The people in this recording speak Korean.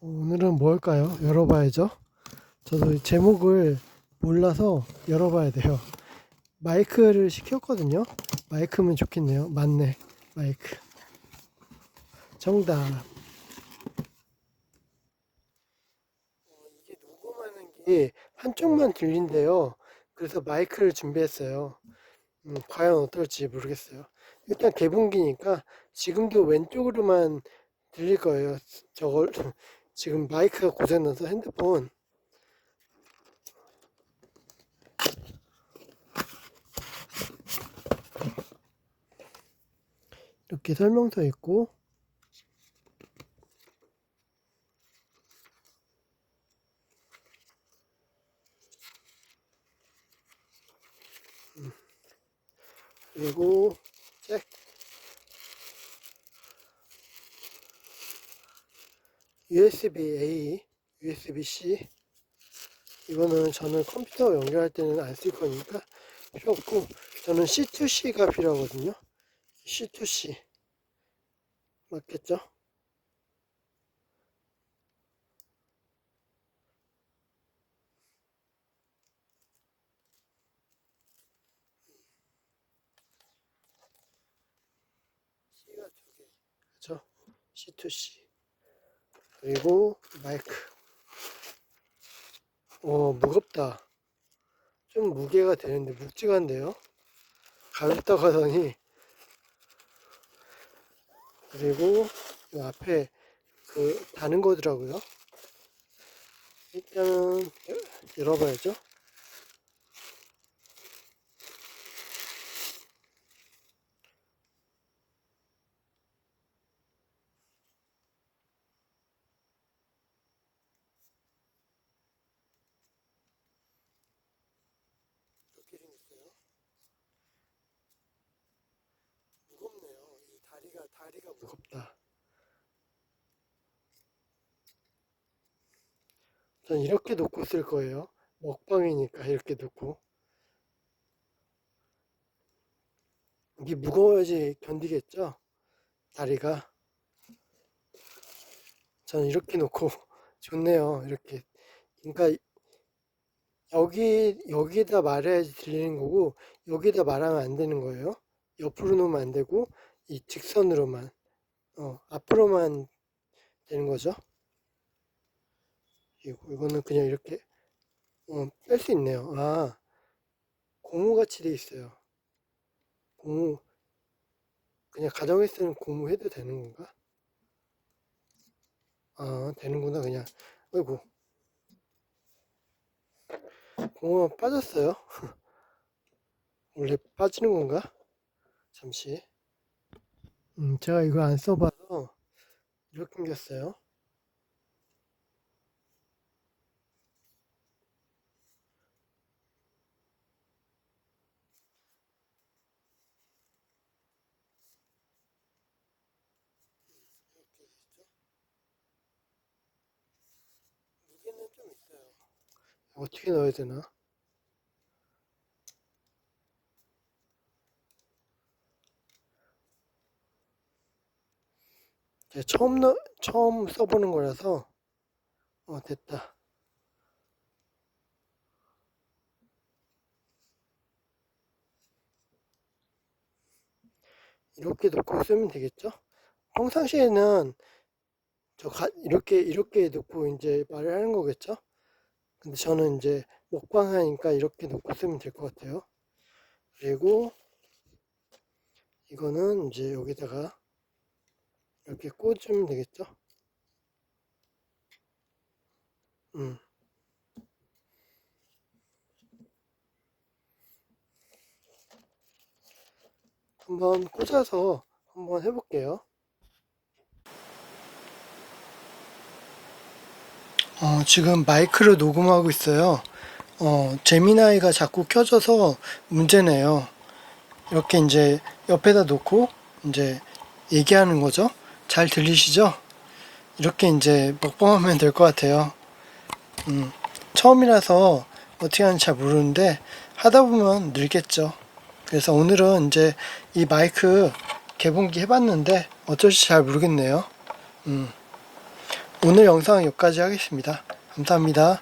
오늘은 뭘까요? 열어봐야죠. 저도 이 제목을 몰라서 열어봐야 돼요. 마이크를 시켰거든요. 마이크면 좋겠네요. 맞네. 마이크. 정답. 어, 이게 녹음하는 게 한쪽만 들린대요. 그래서 마이크를 준비했어요. 음, 과연 어떨지 모르겠어요. 일단 개봉기니까 지금도 왼쪽으로만 들릴 거예요. 저걸 지금 마이크가 고장나서 핸드폰 이렇게 설명서 있고 음. 그리고 잭 USB-A, USB-C 이거는 저는 컴퓨터 연결할 때는 안 쓸 거니까 필요 없고 저는 C2C가 필요하거든요. C2C 맞겠죠? C가 두 개, 그죠? C2C 그리고 마이크. 어, 무겁다. 좀 무게가 되는데 묵직한데요? 가볍다고 하더니 그리고 이 앞에 그 다는 거더라고요. 일단은 여- 열어봐야죠. 이렇게 생겼어요. 무겁네요. 이 다리가 무겁다. 전 이렇게 놓고 쓸 거예요. 먹방이니까 이렇게 놓고. 이게 무거워야지 견디겠죠? 다리가. 전 이렇게 놓고 좋네요. 이렇게. 그러니까 여기 여기에다 말해야지 들리는 거고 여기에다 말하면 안 되는 거예요. 옆으로 놓으면 안 되고 이 직선으로만 어, 앞으로만 되는 거죠. 이거 이거는 그냥 이렇게 어, 뺄 수 있네요. 아 고무 같이 돼 있어요. 고무 그냥 가정에 쓰는 고무 해도 되는 건가? 아 되는구나 그냥. 아이고 고무가 빠졌어요. 원래 빠지는 건가? 잠시. 음, 제가 이거 안 써봐서 이렇게 생겼어요. 어떻게 넣어야 되나? 처음 넣, 처음 써보는 거라서 어 됐다. 이렇게 놓고 쓰면 되겠죠? 평상시에는 저 가, 이렇게 이렇게 놓고 이제 말을 하는 거겠죠? 근데 저는 이제 먹방 하니까 이렇게 놓고 쓰면 될 것 같아요. 그리고 이거는 이제 여기다가 이렇게 꽂으면 되겠죠? 음. 한번 꽂아서 한번 해볼게요. 어, 지금 마이크로 녹음하고 있어요. 어, 제미나이가 자꾸 켜져서 문제네요. 이렇게 이제 옆에다 놓고 이제 얘기하는 거죠. 잘 들리시죠? 이렇게 이제 먹방하면 될 것 같아요. 음, 처음이라서 어떻게 하는지 잘 모르는데 하다 보면 늘겠죠. 그래서 오늘은 이제 이 마이크 개봉기 해봤는데 어쩔지 잘 모르겠네요. 음, 오늘 영상은 여기까지 하겠습니다. 감사합니다.